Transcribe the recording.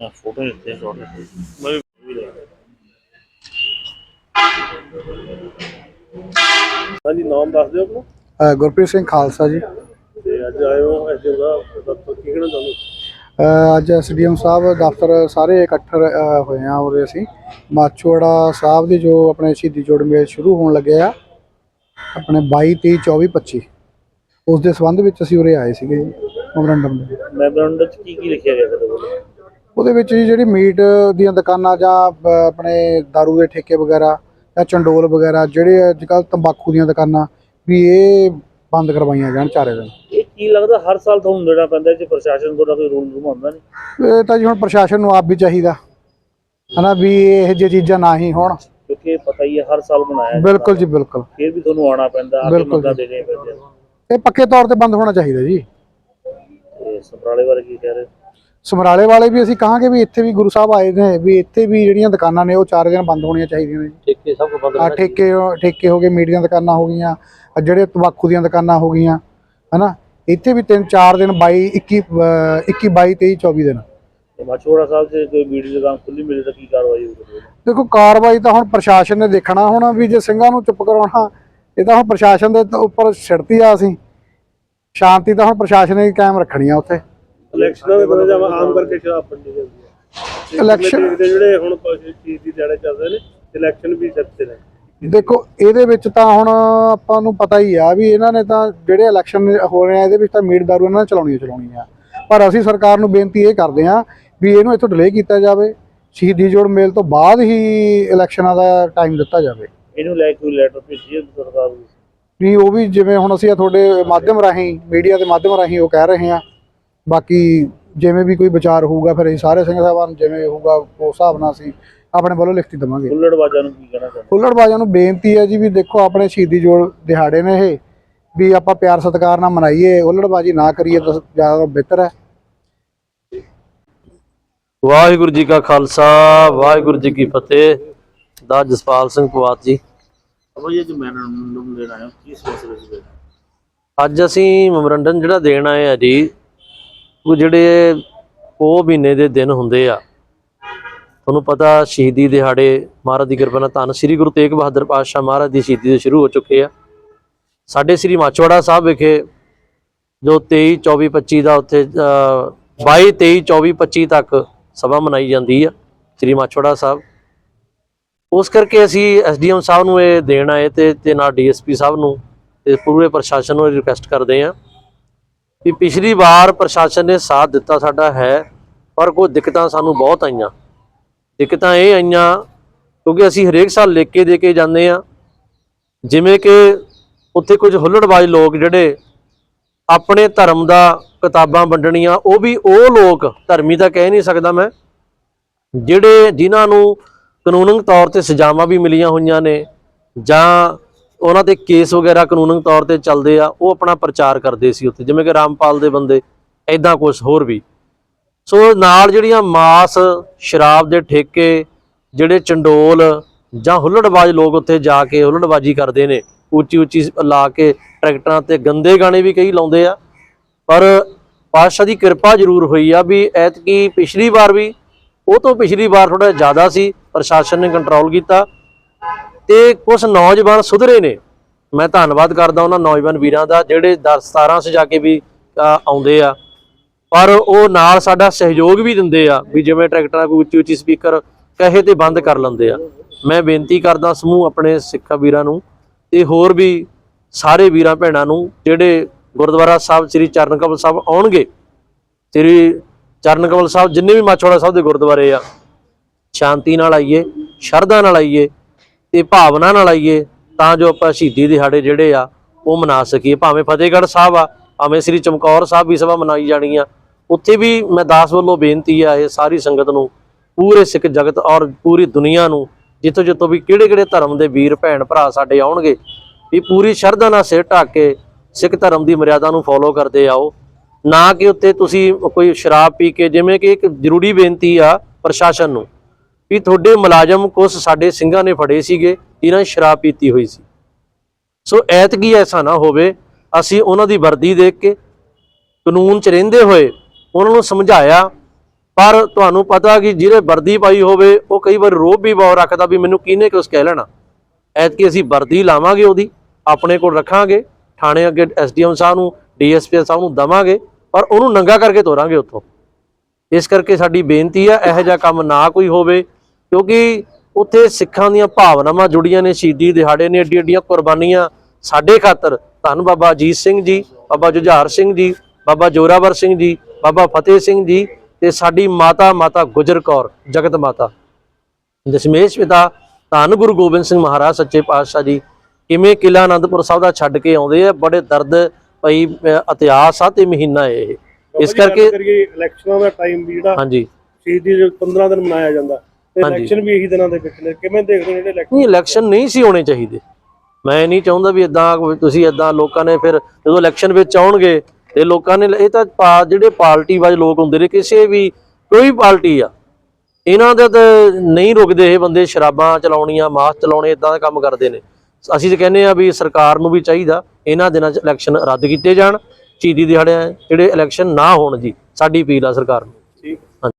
ਆ ਫੋਟੋ ਦਿੱਤੇ ਸ਼ਾਟ ਮੈਂ ਵੀ ਲੈ ਹਾਂਜੀ ਨਾਮ ਦੱਸ ਦਿਓ ਆਪਣਾ। ਅ, ਗੁਰਪ੍ਰੀਤ ਸਿੰਘ ਖਾਲਸਾ ਜੀ। ਅੱਜ ਆਏ ਹੋ ਐਸਡੀਐਮ ਦਾ ਦਫ਼ਤਰ ਕੀ ਕਹਿਣਾ ਚਾਹੁੰਦੇ ਅ, ਅੱਜ ਐਸਡੀਐਮ ਸਾਹਿਬ ਦਫ਼ਤਰ ਸਾਰੇ ਇਕੱਠੇ ਅ, ਹੋਏ ਆ ਉਰੇ ਅਸੀਂ। ਮਾਚੋੜਾ ਸਾਹਿਬ ਦੀ ਜੋ ਆਪਣੇ ਸ਼ਹੀਦੀ ਜੋੜ ਮੇਲ ਸ਼ੁਰੂ ਹੋਣ ਲੱਗੇ ਆ ਆਪਣੇ 22 23 24 25 ਉਸ ਦੇ ਸੰਬੰਧ ਵਿੱਚ ਅਸੀਂ ਉਰੇ ਆਏ ਸੀਗੇ ਜੀ ਮੈਮੋਰੰਡਮ ਦੇ ਮੈਮੋਰੰਡਮ ਚ ਕੀ ਕੀ ਲਿਖਿਆ ਗਿਆ ਤੁਹਾਡੇ ਕੋਲ? ਉਹਦੇ ਵਿੱਚ ਜੀ ਜਿਹੜੀ ਮੀਟ ਦੀਆਂ ਦੁਕਾਨਾਂ ਜਾਂ ਅ, ਆਪਣੇ दारू ਦੇ ਠੇਕੇ ਵਗੈਰਾ ਜਾਂ ਚੰਡੋਲ ਵਗੈਰਾ ਜਿਹੜੇ ਅੱਜ ਕੱਲ੍ਹ ਤੰਬਾਕੂ ਦੀਆਂ ਦੁਕਾਨਾਂ ਵੀ ਇਹ ਬੰਦ ਕਰਵਾਈਆਂ ਜਾਣ ਚਾਰੇ ਦਿਨ। ਕੀ ਲੱਗਦਾ ਹਰ ਸਾਲ ਤੁਹਾਨੂੰ ਦੇਣਾ ਪੈਂਦਾ ਜੇ ਪ੍ਰਸ਼ਾਸਨ ਤੁਹਾਡਾ ਕੋਈ ਰੂਲ ਰੁਮਾਉਂਦਾ ਨਹੀਂ? ਇਹ ਤਾਂ ਜੀ ਹੁਣ ਪ੍ਰਸ਼ਾਸਨ ਨੂੰ ਆਪ ਵੀ ਚਾਹੀਦਾ। ਹਨਾ ਵੀ ਇਹ ਜਿਹੀ ਚੀਜ਼ਾਂ ਨਾ ਹੀ ਹੋਣ। ਕਿਉਂਕਿ ਪਤਾ ਹੀ ਹੈ ਹਰ ਸਾਲ ਬਣਾਇਆ ਜਾਂਦਾ। ਬਿਲਕੁਲ ਜੀ ਬਿਲਕੁਲ। ਫਿਰ ਵੀ ਤੁਹਾਨੂੰ ਆਉਣਾ ਪੈਂਦਾ ਆ ਕੇ ਬਿਲਕੁਲ ਮੰਗਾ ਜੀ। ਦੇਣੇ ਪੈਂਦੇ ਇਹ ਪੱਕੇ ਤੌਰ ਤੇ ਬੰਦ ਹੋਣਾ ਚਾਹੀਦਾ ਜੀ। ਤੇ ਸਮਰਾਲੇ ਬਾਰੇ ਕੀ ਕਹਿ ਰਹੇ? ਸਮਰਾਲੇ ਵਾਲੇ ਵੀ ਅਸੀਂ ਕਹਾਂਗੇ ਵੀ ਇੱਥੇ ਵੀ ਗੁਰੂ ਸਾਹਿਬ ਆਏ ਨੇ ਵੀ ਇੱਥੇ ਵੀ ਜਿਹੜੀਆਂ ਦੁਕਾਨਾਂ ਨੇ ਉਹ ਚਾਰ ਦਿਨ ਬੰਦ ਹੋਣੀਆਂ ਚਾਹੀਦੀਆਂ ਨੇ। ਜੀ ਠੇਕੇ ਸਭ ਕੁਝ ਬੰਦ ਆ ਠੇਕੇ ਠੇਕੇ ਹੋ ਗਏ ਮੀਟ ਦੀਆਂ ਦੁਕਾਨਾਂ ਹੋ ਗਈਆਂ ਆਹ ਜਿਹੜੇ ਤੰਬਾਕੂ ਦੀਆਂ ਦੁਕਾਨਾਂ ਹੋ ਗਈਆਂ ਹਨਾ? ਇੱਥੇ ਵੀ ਤਿੰਨ ਚਾਰ ਦਿਨ 22 21 ਅਹ 21 22 23 24 ਦਿਨ। ਮਾਛੋੜਾ ਸਾਹਿਬ ਤੇ ਕੋਈ ਵੀਡੀਓ ਦੁਕਾਨ ਖੁੱਲੀ ਮਿਲੇ ਤਾਂ ਕੀ ਕਾਰਵਾਈ ਹੋਊਗੀ? ਦੇਖੋ ਕਾਰਵਾਈ ਤਾਂ ਹੁਣ ਪ੍ਰਸ਼ਾਸਨ ਨੇ ਦੇਖਣਾ। ਹੁਣ ਵੀ ਜੇ ਸਿੰਘਾਂ ਨੂੰ ਚੁੱਪ ਕਰਾਉਣਾ ਇਹ ਤਾਂ ਹੁਣ ਪ੍ਰਸ਼ਾਸਨ ਦੇ ਉੱਪਰ ਛਿੜਤੀ ਆ ਅਸੀਂ। ਸ਼ਾਂਤੀ ਤਾਂ ਹੁਣ ਪ੍ਰਸ਼ਾਸਨ ਨੇ ਕਾਇਮ ਰੱਖਣੀ ਆ ਉੱਥੇ। ਇਲੈਕਸ਼ਨਾਂ ਦੇ ਬਾਰੇ ਜਾਵਾ ਆਮ ਕਰਕੇ ਸ਼ਰਾਬ ਪੰਡੀ ਜਾਂਦੀ ਹੈ ਇਲੈਕਸ਼ਨ ਜਿਹੜੇ ਹੁਣ ਚੀਜ਼ ਦੀ ਦਿਹਾੜੇ ਚੱਲ ਰਹੇ ਨੇ ਇਲੈਕਸ਼ਨ ਵੀ ਸੱਤੇ ਨੇ। ਦੇਖੋ ਇਹਦੇ ਵਿੱਚ ਤਾਂ ਹੁਣ ਆਪਾਂ ਨੂੰ ਪਤਾ ਹੀ ਆ ਵੀ ਇਹਨਾਂ ਨੇ ਤਾਂ ਜਿਹੜੇ ਇਲੈਕਸ਼ਨ ਹੋ ਰਹੇ ਆ ਇਹਦੇ ਵਿੱਚ ਤਾਂ ਮੀਟ ਦਾਰੂ ਇਹਨਾਂ ਨੇ ਚਲਾਉਣੀ ਚਲਾਉਣੀ ਆ। ਪਰ ਅਸੀਂ ਸਰਕਾਰ ਨੂੰ ਬੇਨਤੀ ਇਹ ਕਰਦੇ ਆ ਵੀ ਇਹਨੂੰ ਇੱਥੋਂ ਡਿਲੇ ਕੀਤਾ ਜਾਵੇ ਸ਼ਹੀਦੀ ਜੋੜ ਮੇਲ ਤੋਂ ਬਾਅਦ ਹੀ ਇਲੈਕਸ਼ਨਾਂ ਦਾ ਟਾਈਮ ਦਿੱਤਾ ਜਾਵੇ। ਇਹਨੂੰ ਲੈ ਕੇ ਲੈਟਰ ਭੇਜੀ ਸਰਕਾਰ ਨੂੰ? ਵੀ ਉਹ ਵੀ ਜਿਵੇਂ ਹੁਣ ਅਸੀਂ ਆ ਤੁਹਾਡੇ ਮਾਧਿਅਮ ਰਾਹੀਂ ਮੀਡੀਆ ਦੇ ਮਾਧਿਅਮ ਰਾਹੀਂ ਉਹ ਕਹਿ ਰਹੇ ਆ ਬਾਕੀ ਜਿਵੇਂ ਵੀ ਕੋਈ ਵਿਚਾਰ ਹੋਊਗਾ ਫਿਰ ਅਸੀਂ ਸਾਰੇ ਸਿੰਘ ਸਾਹਿਬਾਨ ਜਿਵੇਂ ਹੋਊਗਾ ਉਸ ਹਿਸਾਬ ਨਾਲ ਅਸੀਂ ਆਪਣੇ ਵੱਲੋਂ ਲਿਖਤੀ ਦੇਵਾਂਗੇ। ਹੁੱਲੜਬਾਜ਼ਾਂ ਨੂੰ ਕੀ ਕਹਿਣਾ ਚਾਹੁੰਦੇ? ਹੁੱਲੜਬਾਜ਼ਾਂ ਨੂੰ ਬੇਨਤੀ ਹੈ ਜੀ ਵੀ ਦੇਖੋ ਆਪਣੇ ਸ਼ਹੀਦੀ ਜੋੜ ਦਿਹਾੜੇ ਨੇ ਇਹ ਵੀ ਆਪਾਂ ਪਿਆਰ ਸਤਿਕਾਰ ਨਾਲ ਮਨਾਈਏ ਹੁੱਲੜਬਾਜ਼ੀ ਨਾ ਕਰੀਏ ਤਾਂ ਜ਼ਿਆਦਾ ਬਿਹਤਰ ਹੈ। ਵਾਹਿਗੁਰੂ ਜੀ ਕਾ ਖਾਲਸਾ ਵਾਹਿਗੁਰੂ ਜੀ ਕੀ ਫਤਿਹ। ਦਾ ਜਸਪਾਲ ਸਿੰਘ ਪਵਾਤ ਜੀ। ਅਬ ਜੋ ਮੈਮੋਰੰਡਮ ਲੈਣਾ ਹੈ। ਕੀ ਸਿਲਸਿਲੇ ਵਿੱਚ ਅੱਜ ਅਸੀਂ ਮੈਮੋਰੰਡਮ ਜਿਹੜਾ ਦੇਣ ਆਏ ਆ ਜੀ ਉਹ ਜਿਹੜੇ ਉਹ ਮਹੀਨੇ ਦੇ ਦਿਨ ਹੁੰਦੇ ਆ ਤੁਹਾਨੂੰ ਪਤਾ ਸ਼ਹੀਦੀ ਦਿਹਾੜੇ ਮਹਾਰਾਜ ਦੀ ਕਿਰਪਾ ਨਾਲ ਧੰਨ ਸ੍ਰੀ ਗੁਰੂ ਤੇਗ ਬਹਾਦਰ ਪਾਤਸ਼ਾਹ ਮਹਾਰਾਜ ਦੀ ਸ਼ਹੀਦੀ ਦੇ ਸ਼ੁਰੂ ਹੋ ਚੁੱਕੇ ਆ। ਸਾਡੇ ਸ੍ਰੀ ਮਾਚੋੜਾ ਸਾਹਿਬ ਵਿਖੇ ਜੋ 23 24 25 ਦਾ ਉੱਥੇ ਅ, 22 23 24 25 ਤੱਕ ਸਭਾ ਮਨਾਈ ਜਾਂਦੀ ਆ ਸ੍ਰੀ ਮਾਚੋੜਾ ਸਾਹਿਬ। ਉਸ ਕਰਕੇ ਅਸੀਂ ਐਸਡੀਐਮ ਸਾਹਿਬ ਨੂੰ ਇਹ ਦੇਣ ਆਏ ਤੇ ਤੇ ਨਾਲ ਡੀਐਸਪੀ ਸਾਹਿਬ ਨੂੰ ਤੇ ਪੂਰੇ ਪ੍ਰਸ਼ਾਸਨ ਨੂੰ ਰਿਕੁਐਸਟ ਕਰਦੇ ਆ ਵੀ ਪਿਛਲੀ ਵਾਰ ਪ੍ਰਸ਼ਾਸਨ ਨੇ ਸਾਥ ਦਿੱਤਾ ਸਾਡਾ ਹੈ ਪਰ ਕੋਈ ਦਿੱਕਤਾਂ ਸਾਨੂੰ ਬਹੁਤ ਆਈਆਂ। ਇੱਕ ਤਾਂ ਇਹ ਆਈਆਂ, ਕਿਉਂਕਿ ਅਸੀਂ ਹਰੇਕ ਸਾਲ ਲਿਖ ਕੇ ਦੇ ਕੇ ਜਾਂਦੇ ਆ ਜਿਵੇਂ ਕਿ ਉੱਥੇ ਕੁਝ ਹੁੱਲੜਬਾਜ਼ ਲੋਕ ਜਿਹੜੇ ਆਪਣੇ ਧਰਮ ਦਾ ਕਿਤਾਬਾਂ ਵੰਡਣੀਆਂ, ਉਹ ਵੀ ਉਹ ਲੋਕ ਧਰਮੀ ਤਾਂ ਕਹਿ ਨਹੀਂ ਸਕਦਾ ਮੈਂ। ਜਿਹੜੇ ਜਿਨ੍ਹਾਂ ਨੂੰ ਕਾਨੂੰਨਿਕ ਤੌਰ ਤੇ ਸਜ਼ਾਵਾਂ ਵੀ ਮਿਲੀਆਂ ਹੋਈਆਂ ਨੇ, ਜਾਂ ਉਹਨਾਂ ਤੇ ਕੇਸ ਵਗੈਰਾ ਕਾਨੂੰਨਿਕ ਤੌਰ ਤੇ ਚੱਲਦੇ ਆ, ਉਹ ਆਪਣਾ ਪ੍ਰਚਾਰ ਕਰਦੇ ਸੀ ਉੱਥੇ। ਜਿਵੇਂ ਕਿ ਰਾਮਪਾਲ ਦੇ ਬੰਦੇ ਐਦਾਂ ਕੁਝ ਹੋਰ ਵੀ। ਸੋ ਨਾਲ ਜਿਹੜੀਆਂ ਮਾਸ, ਸ਼ਰਾਬ ਦੇ ਠੇਕੇ, ਜਿਹੜੇ ਚੰਡੋਲ ਜਾਂ ਹੁੱਲੜਬਾਜ਼ ਲੋਕ ਉੱਥੇ ਜਾ ਕੇ ਹੁੱਲੜਬਾਜ਼ੀ ਕਰਦੇ ਨੇ ਉੱਚੀ ਉੱਚੀ ਲਾ ਕੇ ਟਰੈਕਟਰਾਂ ਤੇ ਗੰਦੇ ਗਾਣੇ ਵੀ ਕਈ ਲਾਉਂਦੇ ਆ। ਪਰ ਪਾਤਸ਼ਾਹ ਦੀ ਕਿਰਪਾ ਜ਼ਰੂਰ ਹੋਈ ਆ ਵੀ ਐਤਕੀ ਪਿਛਲੀ ਵਾਰ ਵੀ, ਉਹ ਤੋਂ ਪਿਛਲੀ ਵਾਰ ਥੋੜਾ ਜ਼ਿਆਦਾ ਸੀ, ਪ੍ਰਸ਼ਾਸਨ ਨੇ ਕੰਟਰੋਲ ਕੀਤਾ ਤੇ ਕੁਝ ਨੌਜਵਾਨ ਸੁਧਰੇ ਨੇ। ਮੈਂ ਧੰਨਵਾਦ ਕਰਦਾ ਉਹਨਾਂ ਨੌਜਵਾਨ ਵੀਰਾਂ ਦਾ ਜਿਹੜੇ 10 17 ਸਜਾ ਕੇ ਵੀ ਆਉਂਦੇ ਆ। ਪਰ ਉਹ ਨਾਲ ਸਾਡਾ ਸਹਿਯੋਗ ਵੀ ਦਿੰਦੇ ਆ ਵੀ ਜਿਵੇਂ ਟਰੈਕਟਰਾਂ ਕੋਈ ਉੱਚੀ ਉੱਚੀ ਸਪੀਕਰ ਕਹੇ ਤੇ ਬੰਦ ਕਰ ਲੈਂਦੇ ਆ। ਮੈਂ ਬੇਨਤੀ ਕਰਦਾ ਸਮੂਹ ਆਪਣੇ ਸਿੱਖਾਂ ਵੀਰਾਂ ਨੂੰ ਤੇ ਹੋਰ ਵੀ ਸਾਰੇ ਵੀਰਾਂ ਭੈਣਾਂ ਨੂੰ ਜਿਹੜੇ ਗੁਰਦੁਆਰਾ ਸਾਹਿਬ, ਸ੍ਰੀ ਚਰਨ ਕਮਲ ਸਾਹਿਬ ਆਉਣਗੇ, ਸ੍ਰੀ ਚਰਨ ਕਮਲ ਸਾਹਿਬ ਜਿੰਨੇ ਵੀ ਮਾਛੋੜਾ ਸਾਹਿਬ ਦੇ ਗੁਰਦੁਆਰੇ ਆ, ਸ਼ਾਂਤੀ ਨਾਲ ਆਈਏ, ਸ਼ਰਧਾ ਨਾਲ ਆਈਏ ਤੇ ਭਾਵਨਾ ਨਾਲ ਆਈਏ ਤਾਂ ਜੋ ਆਪਾਂ ਸ਼ਹੀਦੀ ਦਿਹਾੜੇ ਜਿਹੜੇ ਆ ਉਹ ਮਨਾ ਸਕੀਏ। ਭਾਵੇਂ ਫਤਿਹਗੜ੍ਹ ਸਾਹਿਬ ਆ, ਭਾਵੇਂ ਸ੍ਰੀ ਚਮਕੌਰ ਸਾਹਿਬ ਵੀ ਸਭਾ ਮਨਾਈ ਜਾਣੀ ਆ ਉੱਥੇ ਵੀ ਮੈਂ ਦਾਸ ਵੱਲੋਂ ਬੇਨਤੀ ਆ ਇਹ ਸਾਰੀ ਸੰਗਤ ਨੂੰ, ਪੂਰੇ ਸਿੱਖ ਜਗਤ ਔਰ ਪੂਰੀ ਦੁਨੀਆ ਨੂੰ, ਜਿੱਥੋਂ ਜਿੱਥੋਂ ਵੀ ਕਿਹੜੇ ਕਿਹੜੇ ਧਰਮ ਦੇ ਵੀਰ ਭੈਣ ਭਰਾ ਸਾਡੇ ਆਉਣਗੇ, ਵੀ ਪੂਰੀ ਸ਼ਰਧਾ ਨਾਲ ਸਿਰ ਢੱਕ ਕੇ ਸਿੱਖ ਧਰਮ ਦੀ ਮਰਿਆਦਾ ਨੂੰ ਫੋਲੋ ਕਰਦੇ ਆਓ। ਨਾ ਕਿ ਉੱਤੇ ਤੁਸੀਂ ਕੋਈ ਸ਼ਰਾਬ ਪੀ ਕੇ, ਜਿਵੇਂ ਕਿ ਇੱਕ ਜ਼ਰੂਰੀ ਬੇਨਤੀ ਆ ਪ੍ਰਸ਼ਾਸਨ ਨੂੰ, ਵੀ ਤੁਹਾਡੇ ਮੁਲਾਜ਼ਮ ਕੁਛ ਸਾਡੇ ਸਿੰਘਾਂ ਨੇ ਫੜੇ ਸੀਗੇ, ਇਹਨਾਂ ਨੇ ਸ਼ਰਾਬ ਪੀਤੀ ਹੋਈ ਸੀ। ਸੋ ਐਤਕੀ ਐਸਾ ਨਾ ਹੋਵੇ, ਅਸੀਂ ਉਹਨਾਂ ਦੀ ਵਰਦੀ ਦੇਖ ਕੇ ਕਾਨੂੰਨ 'ਚ ਰਹਿੰਦੇ ਹੋਏ ਉਹਨਾਂ ਨੂੰ ਸਮਝਾਇਆ। ਪਰ ਤੁਹਾਨੂੰ ਪਤਾ ਕਿ ਜਿਹਨੇ ਵਰਦੀ ਪਾਈ ਹੋਵੇ, ਉਹ ਕਈ ਵਾਰ ਰੋਬ ਵੀ ਬਹੁਤ ਰੱਖਦਾ ਵੀ ਮੈਨੂੰ ਕਿਹਨੇ ਕੁਛ ਕਹਿ ਲੈਣਾ। ਐਤਕੀ ਅਸੀਂ ਵਰਦੀ ਲਾਵਾਂਗੇ ਉਹਦੀ, ਆਪਣੇ ਕੋਲ ਰੱਖਾਂਗੇ, ਥਾਣੇ ਅੱਗੇ ਐਸਡੀਐਮ ਸਾਹਿਬ ਨੂੰ, ਡੀਐਸਪੀ ਸਾਹਿਬ ਨੂੰ ਦਵਾਂਗੇ, ਪਰ ਉਹਨੂੰ ਨੰਗਾ ਕਰਕੇ ਤੋਰਾਂਗੇ ਉੱਥੋਂ। ਇਸ ਕਰਕੇ ਸਾਡੀ ਬੇਨਤੀ ਆ, ਇਹੋ ਜਿਹਾ ਕੰਮ ਨਾ ਕੋਈ ਹੋਵੇ, ਕਿਉਂਕਿ ਉੱਥੇ ਸਿੱਖਾਂ ਦੀਆਂ ਭਾਵਨਾਵਾਂ ਜੁੜੀਆਂ ਨੇ, ਸ਼ਹੀਦੀ ਦਿਹਾੜੇ ਨੇ, ਏਡੀ ਏਡੀਆਂ ਕੁਰਬਾਨੀਆਂ ਸਾਡੇ ਖਾਤਰ। ਧੰਨ ਬਾਬਾ ਅਜੀਤ ਸਿੰਘ ਜੀ, ਬਾਬਾ ਜੁਝਾਰ ਸਿੰਘ ਜੀ, ਬਾਬਾ ਜੋਰਾਵਰ ਸਿੰਘ ਜੀ ਬਾਬਾ ਫਤਿਹ ਸਿੰਘ ਜੀ ਤੇ ਸਾਡੀ ਮਾਤਾ ਮਾਤਾ ਗੁਜਰ ਕੌਰ ਜਗਤ ਮਾਤਾ। ਦਸ਼ਮੇਸ਼ ਪਿਤਾ ਧੰਨ ਗੁਰੂ ਗੋਬਿੰਦ ਸਿੰਘ ਮਹਾਰਾਜ ਸੱਚੇ ਪਾਤਸ਼ਾਹ ਜੀ। ਕਿਵੇਂ ਕਿਲਾ ਆਨੰਦਪੁਰ ਸਾਹਿਬ ਦਾ ਛੱਡ ਕੇ ਆਉਂਦੇ ਆ ਬੜੇ ਦਰਦ ਭਈ ਇਤਿਹਾਸ ਆ ਤੇ ਮਹੀਨਾ ਇਹ। ਇਸ ਕਰਕੇ ਇਲੈਕਸ਼ਨਾਂ ਦਾ ਟਾਈਮ ਵੀ ਜਿਹੜਾ ਹਾਂਜੀ। ਸ਼ਹੀਦੀ ਦੇ 15 ਦਿਨ ਮਨਾਇਆ ਜਾਂਦਾ। ਤੇ। ਇਲੈਕਸ਼ਨ ਵੀ ਇਹੀ ਦਿਨਾਂ ਦੇ ਵਿੱਚ ਨੇ ਕਿਵੇਂ ਦੇਖਦੇ ਜਿਹੜੇ ਇਲੈਕਸ਼ਨ ਨਹੀਂ ਇਲੈਕਸ਼ਨ ਨਹੀਂ ਸੀ ਹੋਣੇ ਚਾਹੀਦੇ। ਮੈਂ ਨਹੀਂ ਚਾਹੁੰਦਾ ਵੀ ਇਦਾਂ ਤੁਸੀਂ ਇਦਾਂ ਲੋਕਾਂ ਨੇ ਫਿਰ ਜਦੋਂ ਇਲੈਕਸ਼ਨ ਵਿੱਚ ਆਉਣਗੇ ਤੇ ਲੋਕਾਂ ਨੇ, ਇਹ ਤਾਂ ਪਾ- ਜਿਹੜੇ ਪਾਰਟੀ ਵਾਜ ਲੋਕ ਹੁੰਦੇ ਨੇ, ਕਿਸੇ ਵੀ, ਕੋਈ ਪਾਰਟੀ ਆ, ਇਹਨਾਂ ਦਾ ਤਾਂ ਨਹੀਂ ਰੁਕਦੇ ਇਹ ਬੰਦੇ, ਸ਼ਰਾਬਾਂ ਚਲਾਉਣੀਆਂ, ਮਾਸ ਚਲਾਉਣੇ ਇਦਾਂ ਦਾ ਕੰਮ ਕਰਦੇ ਨੇ। ਅਸੀਂ ਤਾਂ ਕਹਿੰਦੇ ਆ ਵੀ ਸਰਕਾਰ ਨੂੰ ਵੀ ਚਾਹੀਦਾ ਇਹਨਾਂ ਦਿਨਾਂ 'ਚ ਇਲੈਕਸ਼ਨ ਰੱਦ ਕੀਤੇ ਜਾਣ ਸ਼ਹੀਦੀ ਦਿਹਾੜਿਆਂ ਜਿਹੜੇ ਇਲੈਕਸ਼ਨ ਨਾ ਹੋਣ ਜੀ, ਸਾਡੀ ਅਪੀਲ ਆ ਸਰਕਾਰ ਨੂੰ।